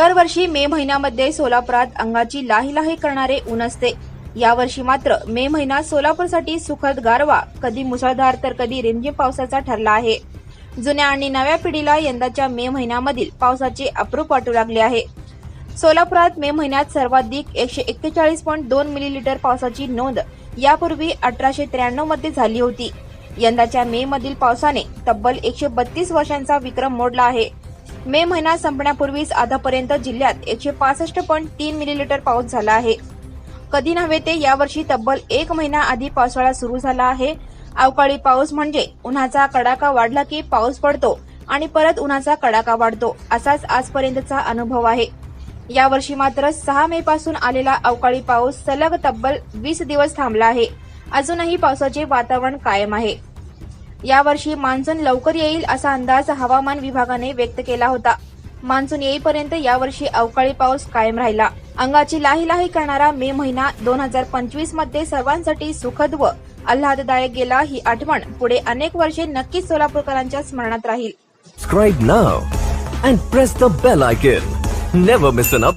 दरवर्षी मे महिन्यामध्ये सोलापुरात अंगाची लाही लाही करणारे ऊन असते. यावर्षी मात्र मे महिना सोलापूरसाठी सुखद गारवा कधी मुसळधार तर कधी रिमझिम पावसाचा ठरला आहे. जुन्या आणि नव्या पिढीला यंदाच्या मे महिन्यामधील पावसाचे अप्रूप वाटू लागले आहे. सोलापुरात मे महिन्यात सर्वाधिक एकशे एक्केचाळीस पॉईंट दोन मिलीलीटर पावसाची नोंद यापूर्वी अठराशे त्र्याण्णवमध्ये झाली होती. यंदाच्या मे मधील पावसाने तब्बल एकशे बत्तीस वर्षांचा विक्रम मोडला आहे. मे महिना संपण्यापूर्वीच आतापर्यंत जिल्ह्यात एकशे पासष्ट पॉईंट तीन मिलीलीटर पाऊस झाला आहे. कधी नव्हे ते यावर्षी तब्बल एक महिना आधी पावसाळा सुरू झाला आहे. अवकाळी पाऊस म्हणजे उन्हाचा कडाका वाढला की पाऊस पडतो आणि परत उन्हाचा कडाका वाढतो असाच आजपर्यंतचा अनुभव आहे. यावर्षी मात्र सहा मे पासून आलेला अवकाळी पाऊस सलग तब्बल वीस दिवस थांबला आहे. अजूनही पावसाचे वातावरण कायम आहे. यावर्षी मान्सून लवकर येईल असा अंदाज हवामान विभागाने व्यक्त केला होता मान्सून येईपर्यंत यावर्षी अवकाळी पाऊस कायम राहिला अंगाची लाही लाही करणारा मे महिना दोन हजार पंचवीसमध्ये सर्वांसाठी सुखद व आल्हाददायक गेला ही आठवण पुढे अनेक वर्षे नक्कीच सोलापूरकरांच्या स्मरणात राहील Subscribe now and press the bell icon. Never miss.